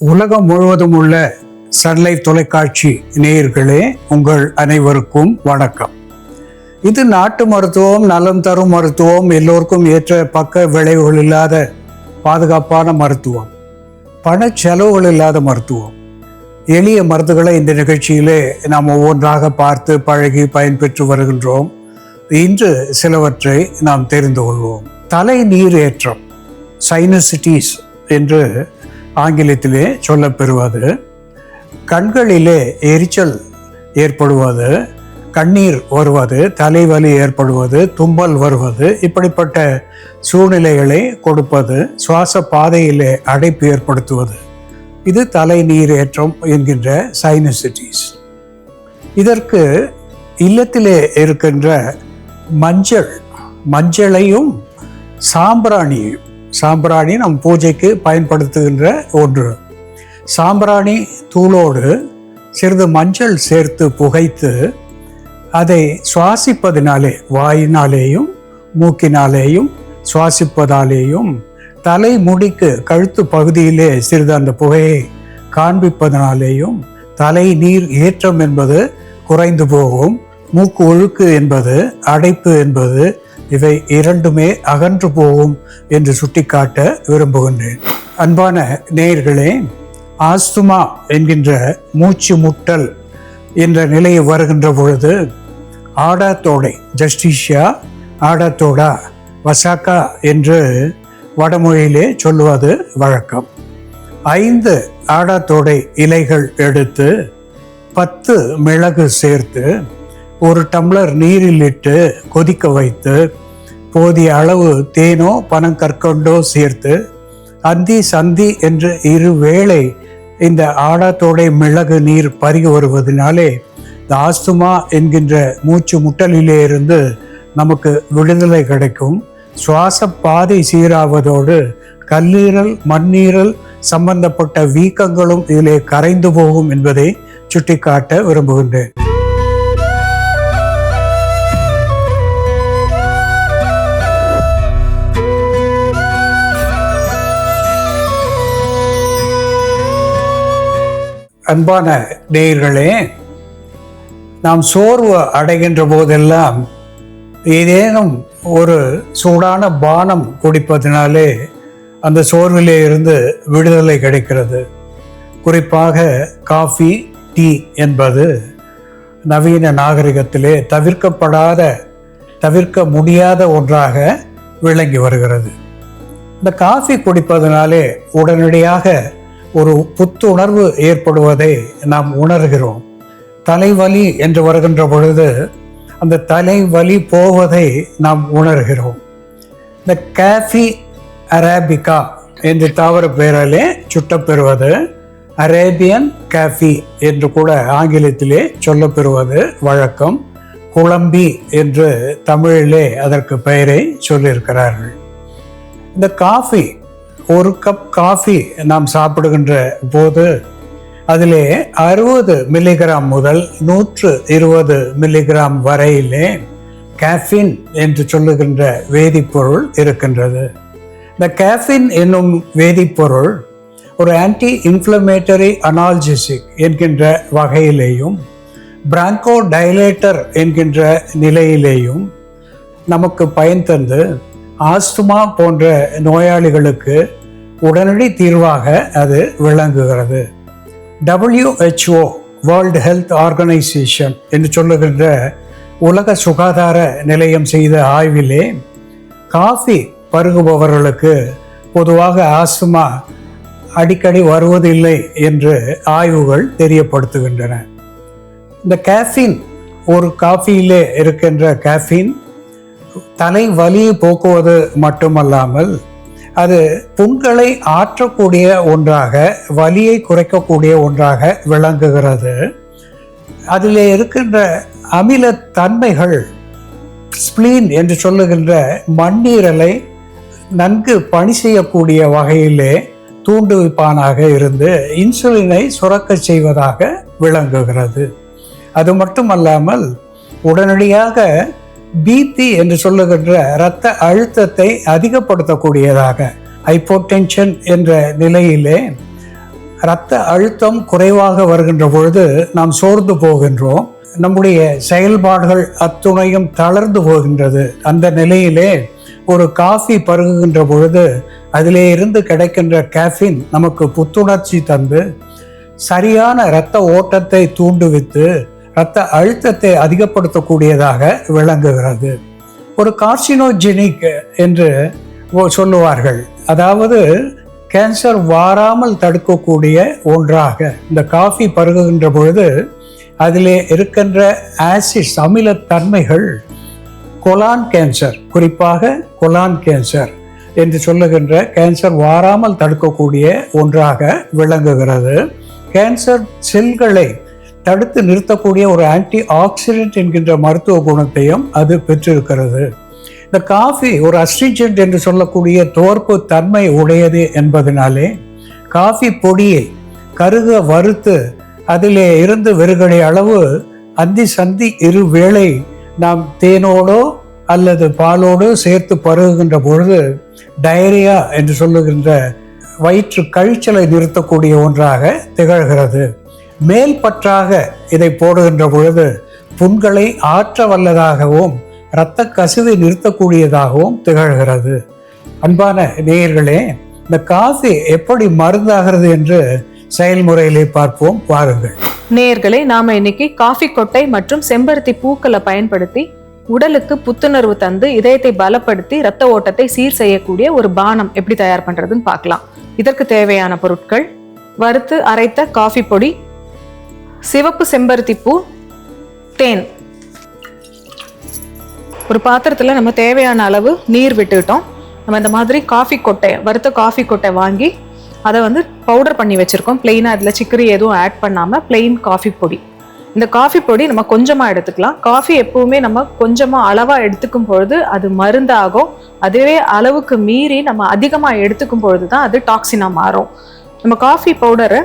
உலகம் முழுவதும் உள்ள சன்லைஃப் தொலைக்காட்சி நேயர்களே உங்கள் அனைவருக்கும் வணக்கம். இது நாட்டு மருத்துவம் நலம் தரும் மருத்துவம் எல்லோருக்கும் ஏற்ற பக்க விளைவுகள் இல்லாத பாதுகாப்பான மருத்துவம் பண செலவுகள் இல்லாத மருத்துவம். எளிய மருந்துகளை இந்த நிகழ்ச்சியிலே நாம் ஒவ்வொன்றாக பார்த்து பழகி பயன்பெற்று வருகின்றோம். இன்று சிலவற்றை நாம் தெரிந்து கொள்வோம். தலை நீரேற்றம் சைனசிட்டிஸ் என்று ஆங்கிலத்திலே சொல்லப்பெறுவது கண்களிலே எரிச்சல் ஏற்படுவது கண்ணீர் வருவது தலைவலி ஏற்படுவது தும்மல் வருவது இப்படிப்பட்ட சூழ்நிலைகளை கொடுப்பது சுவாச பாதையிலே அடைப்பு ஏற்படுத்துவது. இது தலை நீரேற்றம் என்கின்ற சைனசிட்டிஸ். இதற்கு இல்லத்திலே இருக்கின்ற மஞ்சள் மஞ்சளையும் சாம்பிராணியும் சாம்பிராணி நம் பூஜைக்கு பயன்படுத்துகின்ற ஒன்று. சாம்பிராணி தூளோடு சிறிது மஞ்சள் சேர்த்து புகைத்து அதை சுவாசிப்பதினாலே வாயினாலேயும் மூக்கினாலேயும் சுவாசிப்பதாலேயும் தலை முடிக்கு கழுத்து பகுதியிலே சிறிது அந்த புகையை காண்பிப்பதனாலேயும் தலை நீர் ஏற்றம் என்பது குறைந்து போகும். மூக்கு ஒழுக்கு என்பது அடைப்பு என்பது இவை இரண்டுமே அகன்று போகும் என்று சுட்டிக்காட்ட விரும்புகின்றேன். அன்பான நேயர்களே ஆஸ்துமா என்கின்ற மூச்சு முட்டல் என்ற நிலையை வருகின்ற பொழுது ஆடாத்தோடை ஜஸ்டிஷியா ஆடாத்தோடா வசாக்கா என்று வடமொழியிலே சொல்லுவது வழக்கம். ஐந்து ஆடாத்தோடை இலைகள் எடுத்து பத்து மிளகு சேர்த்து ஒரு டம்ளர் நீரில் இட்டு கொதிக்க வைத்து போதிய அளவு தேனோ பனங்கற்கண்டோ சேர்த்து அந்தி சந்தி என்று இரு வேளை இந்த ஆடாத்தோடை மிளகு நீர் பருகி வருவதனாலே இந்த ஆஸ்துமா என்கின்ற மூச்சு முட்டலிலே இருந்து நமக்கு விடுதலை கிடைக்கும். சுவாச பாதை சீராவதோடு கல்லீரல் மண்ணீரல் சம்பந்தப்பட்ட வீக்கங்களும் இதிலே கரைந்து போகும் என்பதை சுட்டிக்காட்ட விரும்புகின்றேன். அன்பான நேயர்களே நாம் சோர்வு அடைகின்ற போதெல்லாம் ஏதேனும் ஒரு சூடான பானம் குடிப்பதினாலே அந்த சோர்விலே இருந்து விடுதலை கிடைக்கிறது. குறிப்பாக காஃபி டீ என்பது நவீன நாகரிகத்திலே தவிர்க்கப்படாத தவிர்க்க முடியாத ஒன்றாக விளங்கி வருகிறது. இந்த காஃபி குடிப்பதனாலே உடனடியாக ஒரு புத்துணர்வு ஏற்படுவதை நாம் உணர்கிறோம். தலைவலி என்று வருகின்ற பொழுது அந்த தலைவலி போவதை நாம் உணர்கிறோம். இந்த காஃபி அரேபிகா என்று தாவர பெயராலே சுட்டப்பெறுவது அரேபியன் காஃபி என்று கூட ஆங்கிலத்திலே சொல்லப்பெறுவது வழக்கம். குழம்பி என்று தமிழிலே அதற்கு பெயரை சொல்லியிருக்கிறார்கள். இந்த காஃபி ஒரு கப் காஃபி நாம் சாப்பிடுகின்ற போது அதிலே அறுபது மில்லிகிராம் முதல் நூற்று இருபது மில்லிகிராம் வரையிலே கேஃபின் என்று சொல்லுகின்ற வேதிப்பொருள் இருக்கின்றது. இந்த கேஃபின் என்னும் வேதிப்பொருள் ஒரு ஆன்டி இன்ஃப்ளமேட்டரி அனால்ஜிசிக் என்கின்ற வகையிலேயும் பிராங்கோ டைலேட்டர் என்கின்ற நிலையிலேயும் நமக்கு பயன் தந்து ஆஸ்துமா போன்ற நோயாளிகளுக்கு உடனடி தீர்வாக அது விளங்குகிறது. டபிள்யூஹெச்ஓ வேர்ல்டு ஹெல்த் ஆர்கனைசேஷன் என்று சொல்லுகின்ற உலக சுகாதார நிலையம் செய்த ஆய்விலே காஃபி பருகுபவர்களுக்கு பொதுவாக ஆஸ்துமா அடிக்கடி வருவதில்லை என்று ஆய்வுகள் தெரியப்படுத்துகின்றன. இந்த கேஃபின் ஒரு காஃபியிலே இருக்கின்ற கேஃபின் தலை வலியை போக்குவது மட்டுமல்லாமல் அது புண்களை ஆற்றக்கூடிய ஒன்றாக வலியை குறைக்கக்கூடிய ஒன்றாக விளங்குகிறது. அதில் இருக்கின்ற அமில தன்மைகள் என்று சொல்லுகின்ற மண்ணீரலை நன்கு பணி செய்யக்கூடிய வகையிலே தூண்டுவிப்பானாக இருந்து இன்சுலினை சுரக்க செய்வதாக விளங்குகிறது. அது மட்டுமல்லாமல் உடனடியாக பிபி என்று சொல்லுகின்ற இரத்த அழுத்தத்தை அதிகப்படுத்தக்கூடியதாக ஹைப்போடென்ஷன் என்ற நிலையிலே இரத்த அழுத்தம் குறைவாக வருகின்ற பொழுது நாம் சோர்ந்து போகின்றோம். நம்முடைய செயல்பாடுகள் அத்துணையும் தளர்ந்து போகின்றது. அந்த நிலையிலே ஒரு காஃபி பருகுகின்ற பொழுது அதிலே இருந்து கிடைக்கின்ற கேஃபின் நமக்கு புத்துணர்ச்சி தந்து சரியான இரத்த ஓட்டத்தை தூண்டுவித்து இரத்த அழுத்தத்தை அதிகப்படுத்தக்கூடியதாக விளங்குகிறது. ஒரு கார்சினோஜெனிக் என்று சொல்லுவார்கள். அதாவது கேன்சர் வாராமல் தடுக்கக்கூடிய ஒன்றாக இந்த காஃபி பருகுகின்ற பொழுது அதிலே இருக்கின்ற ஆசிட்ஸ் அமிலத்தன்மைகள் கொலான் கேன்சர் குறிப்பாக கொலான் கேன்சர் என்று சொல்லுகின்ற கேன்சர் வாராமல் தடுக்கக்கூடிய ஒன்றாக விளங்குகிறது. கேன்சர் செல்களை தடுத்து நிறுத்தக்கூடிய ஒரு ஆன்டி ஆக்சிடென்ட் என்கின்ற மருத்துவ குணத்தையும் அது பெற்றிருக்கிறது. இந்த காஃபி ஒரு அஸ்ட்ரிஜென்ட் என்று சொல்லக்கூடிய தோற்பு தன்மை உடையது என்பதனாலே காஃபி பொடியை கருக வறுத்து அதிலே இருந்து வெறுகடை அளவு அந்தி சந்தி இரு வேளை நாம் தேனோடோ அல்லது பாலோடோ சேர்த்து பருகுகின்ற பொழுது டயரியா என்று சொல்லுகின்ற வயிற்று கழிச்சலை நிறுத்தக்கூடிய ஒன்றாக திகழ்கிறது. மேல் பற்றாக இதை போடுகின்ற பொழுது புண்களை ஆற்ற வல்லதாகவும் இரத்த கசிவை நிறுத்தக்கூடியதாகவும் திகழ்கிறது. அன்பான நேயர்களே இந்த காஃபி எப்படி மருந்தாகிறது என்று செயல்முறையிலே பார்ப்போம். வாருங்கள். நேயர்களே நாம இன்னைக்கு காஃபி கொட்டை மற்றும் செம்பருத்தி பூக்களை பயன்படுத்தி உடலுக்கு புத்துணர்வு தந்து இதயத்தை பலப்படுத்தி இரத்த ஓட்டத்தை சீர் செய்யக்கூடிய ஒரு பானம் எப்படி தயார் பண்றதுன்னு பார்க்கலாம். இதற்கு தேவையான பொருட்கள் வறுத்து அரைத்த காஃபி பொடி சிவப்பு செம்பருத்தி பூ தேன். ஒரு பாத்திரத்தில் நம்ம தேவையான அளவு நீர் விட்டுக்கிட்டோம். நம்ம இந்த மாதிரி காஃபி கொட்டை வறுத்த காஃபி கொட்டை வாங்கி அதை வந்து பவுடர் பண்ணி வச்சுருக்கோம். பிளெயினாக அதில் சிக்கரி எதுவும் ஆட் பண்ணாமல் பிளெயின் காஃபி பொடி. இந்த காஃபி பொடி நம்ம கொஞ்சமாக எடுத்துக்கலாம். காஃபி எப்பவுமே நம்ம கொஞ்சமாக அளவாக எடுத்துக்கும் பொழுது அது மருந்தாகும். அதுவே அளவுக்கு மீறி நம்ம அதிகமாக எடுத்துக்கும் பொழுது தான் அது டாக்ஸினாக மாறும். நம்ம காஃபி பவுடரை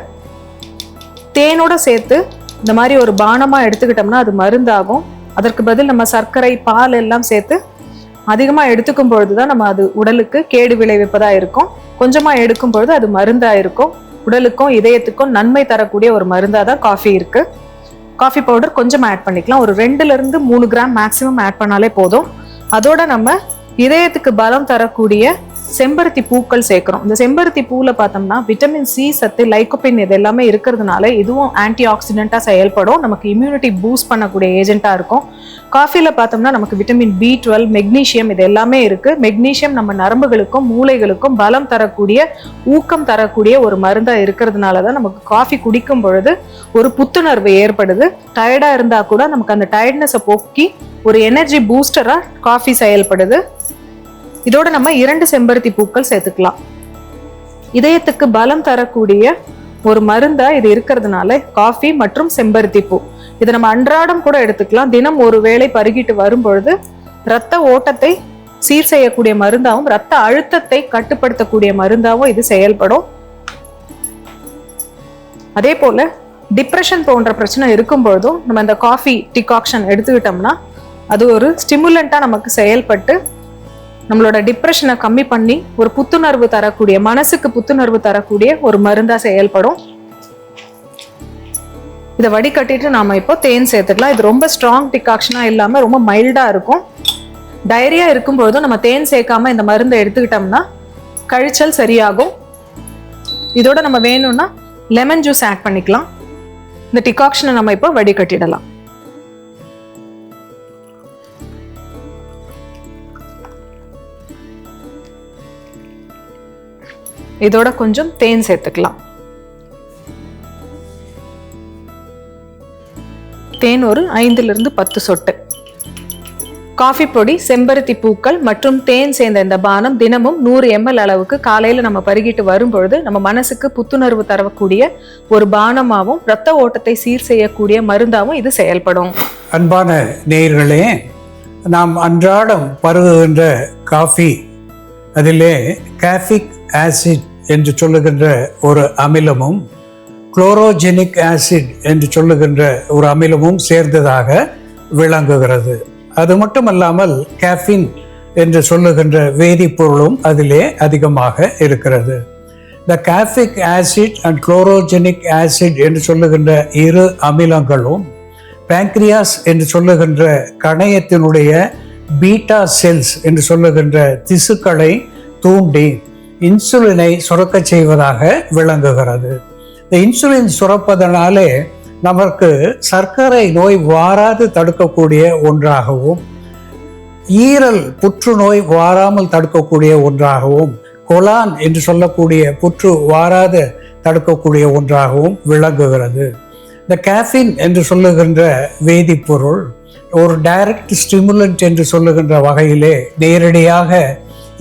தேனோட சேர்த்து இந்த மாதிரி ஒரு பானமாக எடுத்துக்கிட்டோம்னா அது மருந்தாகும். அதற்கு பதில் நம்ம சர்க்கரை பால் எல்லாம் சேர்த்து அதிகமாக எடுத்துக்கும் பொழுது தான் நம்ம அது உடலுக்கு கேடு விளைவிப்பதாக இருக்கும். கொஞ்சமாக எடுக்கும் பொழுது அது மருந்தாக இருக்கும். உடலுக்கும் இதயத்துக்கும் நன்மை தரக்கூடிய ஒரு மருந்தாக தான் காஃபி இருக்குது காஃபி பவுடர் கொஞ்சம் ஆட் பண்ணிக்கலாம். ஒரு ரெண்டுலேருந்து மூணு கிராம் மேக்ஸிமம் ஆட் பண்ணாலே போதும். அதோட நம்ம இதயத்துக்கு பலம் தரக்கூடிய செம்பருத்தி பூக்கள் சேர்க்குறோம். இந்த செம்பருத்தி பூவில் பார்த்தோம்னா விட்டமின் சி சத்து லைக்கோபின் இது எல்லாமே இருக்கிறதுனால இதுவும் ஆன்டி ஆக்சிடென்ட்டாக செயல்படும். நமக்கு இம்யூனிட்டி பூஸ்ட் பண்ணக்கூடிய ஏஜென்ட்டாக இருக்கும். காஃபியில் பார்த்தோம்னா நமக்கு விட்டமின் பி டுவெல் மெக்னீஷியம் இது எல்லாமே இருக்குது மெக்னீஷியம் நம்ம நரம்புகளுக்கும் மூளைகளுக்கும் பலம் தரக்கூடிய ஊக்கம் தரக்கூடிய ஒரு மருந்தாக இருக்கிறதுனால தான் நமக்கு காஃபி குடிக்கும் பொழுது ஒரு புத்துணர்வு ஏற்படுது. டயர்டாக இருந்தால் கூட நமக்கு அந்த டயர்ட்னஸை போக்கி ஒரு எனர்ஜி பூஸ்டராக காஃபி செயல்படுது. இதோட நம்ம இரண்டு செம்பருத்தி பூக்கள் சேர்த்துக்கலாம். இதயத்துக்கு பலம் தரக்கூடிய ஒரு மருந்தா இது இருக்கிறதுனால காஃபி மற்றும் செம்பருத்தி பூ. இதை நம்ம அன்றாடம் கூட எடுத்துக்கலாம். தினம் ஒரு வேளை பருகிட்டு வரும்பொழுது இரத்த ரத்த ஓட்டத்தை சீர் செய்யக்கூடிய மருந்தாகவும் ரத்த அழுத்தத்தை கட்டுப்படுத்தக்கூடிய மருந்தாகவும் இது செயல்படும். அதே போல டிப்ரெஷன் போன்ற பிரச்சனை இருக்கும் பொழுதும் நம்ம இந்த காஃபி டிகாக்ஷன் எடுத்துக்கிட்டோம்னா அது ஒரு ஸ்டிமுலண்டா நமக்கு செயல்பட்டு நம்மளோட டிப்ரெஷனை கம்மி பண்ணி ஒரு புத்துணர்வு தரக்கூடிய மனசுக்கு புத்துணர்வு தரக்கூடிய ஒரு மருந்தா செயல்படும். இதை வடிகட்டிட்டு நாம இப்போ தேன் சேர்த்துக்கலாம். இது ரொம்ப ஸ்ட்ராங் டிகாக்ஷனா இல்லாம ரொம்ப மைல்டா இருக்கும். டயரியா இருக்கும்பொழுதும் நம்ம தேன் சேர்க்காம இந்த மருந்தை எடுத்துக்கிட்டோம்னா கழிச்சல் சரியாகும். இதோட நம்ம வேணும்னா லெமன் ஜூஸ் ஆட் பண்ணிக்கலாம். இந்த டிகாக்ஷனை நம்ம இப்போ வடிகட்டிடலாம். இதோட கொஞ்சம் தேன் சேர்த்துக்கலாம். தேன் ஒரு ஐந்துலேருந்து பத்து சொட்டு. காஃபி பொடி செம்பருத்தி பூக்கள் மற்றும் தேன் சேர்ந்த இந்த பானம் தினமும் நூறு எம்எல் அளவுக்கு காலையில் நம்ம பருகிட்டு வரும்பொழுது நம்ம மனசுக்கு புத்துணர்வு தரக்கூடிய ஒரு பானமாகவும் இரத்த ஓட்டத்தை சீர் செய்யக்கூடிய மருந்தாகவும் இது செயல்படும். அன்பான நேயர்களே நாம் அன்றாடம் பருகுகின்ற காஃபி அதிலே காஃபிக் ஆசிட் என்று சொல்லுகின்ற ஒரு அமிலமும் குளோரோஜெனிக் ஆசிட் என்று சொல்லுகின்ற ஒரு அமிலமும் சேர்ந்ததாக விளங்குகிறது. அது மட்டுமல்லாமல் கேஃபின் என்று சொல்லுகின்ற வேதிப்பொருளும் அதிலே அதிகமாக இருக்கிறது. இந்த caffeic acid and chlorogenic acid என்று சொல்லுகின்ற இரு அமிலங்களும் பேங்க்ரியாஸ் என்று சொல்லுகின்ற கணையத்தினுடைய பீட்டா செல்ஸ் என்று சொல்லுகின்ற திசுக்களை தூண்டி இன்சுலினை சுரக்கச் செய்வதாக விளங்குகிறது. இந்த இன்சுலின் சுரப்பதனாலே நமக்கு சர்க்கரை நோய் வாராது தடுக்கக்கூடிய ஒன்றாகவும் ஈரல் புற்றுநோய் வாராமல் தடுக்கக்கூடிய ஒன்றாகவும் கொலான் என்று சொல்லக்கூடிய புற்று வாராது தடுக்கக்கூடிய ஒன்றாகவும் விளங்குகிறது. இந்த கேஃபின் என்று சொல்லுகின்ற வேதிப்பொருள் ஒரு டைரக்ட் ஸ்டிமுலண்ட் என்று சொல்லுகின்ற வகையிலே நேரடியாக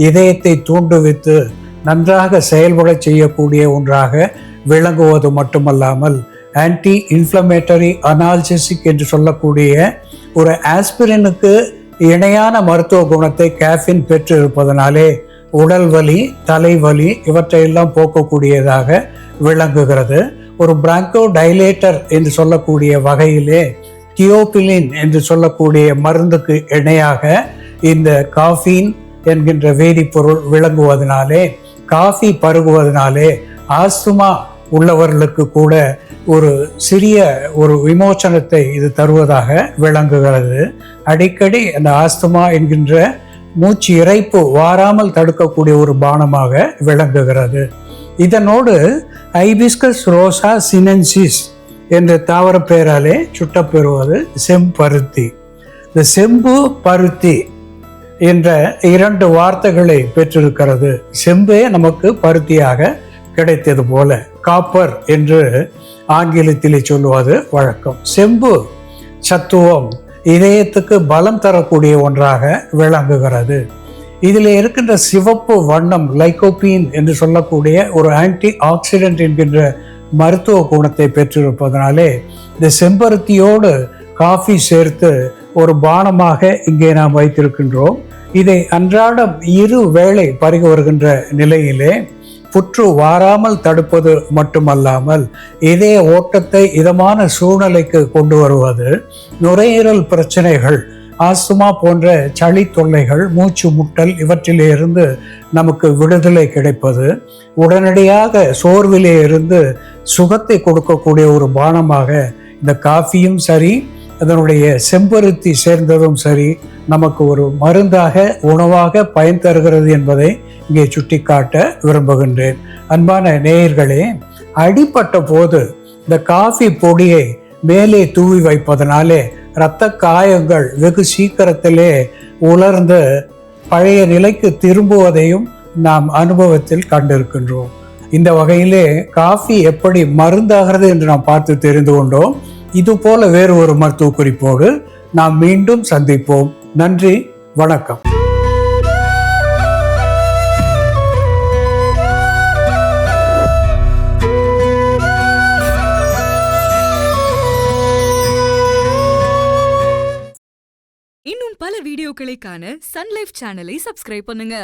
இதயத்தை தூண்டுவித்து நன்றாக செயல்பட செய்யக்கூடிய ஒன்றாக விளங்குவது மட்டுமல்லாமல் ஆன்டி இன்ஃப்ளமேட்டரி அனால்ஜெசிக் என்று சொல்லக்கூடிய ஒரு ஆஸ்பிரினுக்கு இணையான மருத்துவ குணத்தை கேஃபின் பெற்றிருப்பதனாலே உடல் வலி தலைவலி இவற்றையெல்லாம் போக்கக்கூடியதாக விளங்குகிறது. ஒரு பிராங்கோ டைலேட்டர் என்று சொல்லக்கூடிய வகையிலே தியோபிலின் என்று சொல்லக்கூடிய மருந்துக்கு இணையாக இந்த காஃபின் என்கின்ற வேதிப்பொருள் விளங்குவதனாலே காஃபி பருகுவதனாலே ஆஸ்துமா உள்ளவர்களுக்கு கூட ஒரு சிறிய ஒரு விமோச்சனத்தை இது தருவதாக விளங்குகிறது. அடிக்கடி அந்த ஆஸ்துமா என்கின்ற மூச்சு இறைப்பு வாராமல் தடுக்கக்கூடிய ஒரு பானமாக விளங்குகிறது. இதனோடு ஐபிஸ்கஸ் ரோசா சினன்சிஸ் என்ற தாவர பெயராலே சுட்டப்பெறுவது செம்பருத்தி. இந்த செம்பு பருத்தி என்ற இரண்டு வார்த்தைகளை பெற்றிருக்கிறது. செம்பே நமக்கு பருத்தியாக கிடைத்தது போல காப்பர் என்று ஆங்கிலத்திலே சொல்லுவது வழக்கம். செம்பு சத்துவம் இதயத்துக்கு பலம் தரக்கூடிய ஒன்றாக விளங்குகிறது. இதில் இருக்கின்ற சிவப்பு வண்ணம் லைகோபீன் என்று சொல்லக்கூடிய ஒரு ஆன்டி ஆக்சிடென்ட் என்கின்ற மருத்துவ குணத்தை பெற்றிருப்பதனாலே இந்த செம்பருத்தியோடு காஃபி சேர்த்து ஒரு பானமாக இங்கே நாம் வைத்திருக்கின்றோம். இதை அன்றாடம் இரு வேளை பருகி வருகின்ற நிலையிலே புற்று வாராமல் தடுப்பது மட்டுமல்லாமல் இதய ஓட்டத்தை இதமான சூழ்நிலைக்கு கொண்டு வருவது நுரையீரல் பிரச்சனைகள் ஆஸ்துமா போன்ற சளி தொல்லைகள் மூச்சு முட்டல் இவற்றிலிருந்து நமக்கு விடுதலை கிடைப்பது உடனடியாக சோர்விலே இருந்து சுகத்தை கொடுக்கக்கூடிய ஒரு பானமாக இந்த காஃபியும் சரி அதனுடைய செம்பருத்தி சேர்ந்ததும் சரி நமக்கு ஒரு மருந்தாக உணவாக பயன் தருகிறது என்பதை இங்கே சுட்டிக்காட்ட விரும்புகின்றேன். அன்பான நேயர்களே அடிப்பட்ட போது இந்த காஃபி பொடியை மேலே தூவி வைப்பதனாலே இரத்த காயங்கள் வெகு சீக்கிரத்திலே உலர்ந்து பழைய நிலைக்கு திரும்புவதையும் நாம் அனுபவத்தில் கண்டிருக்கின்றோம். இந்த வகையிலே காஃபி எப்படி மருந்தாகிறது என்று நாம் பார்த்து தெரிந்து கொண்டோம். இது போல வேறு ஒரு மருத்துவ குறிப்போடு நாம் மீண்டும் சந்திப்போம். நன்றி வணக்கம். இன்னும் பல வீடியோக்களை காண சன்லைஃப் சேனலை சப்ஸ்கிரைப் பண்ணுங்க.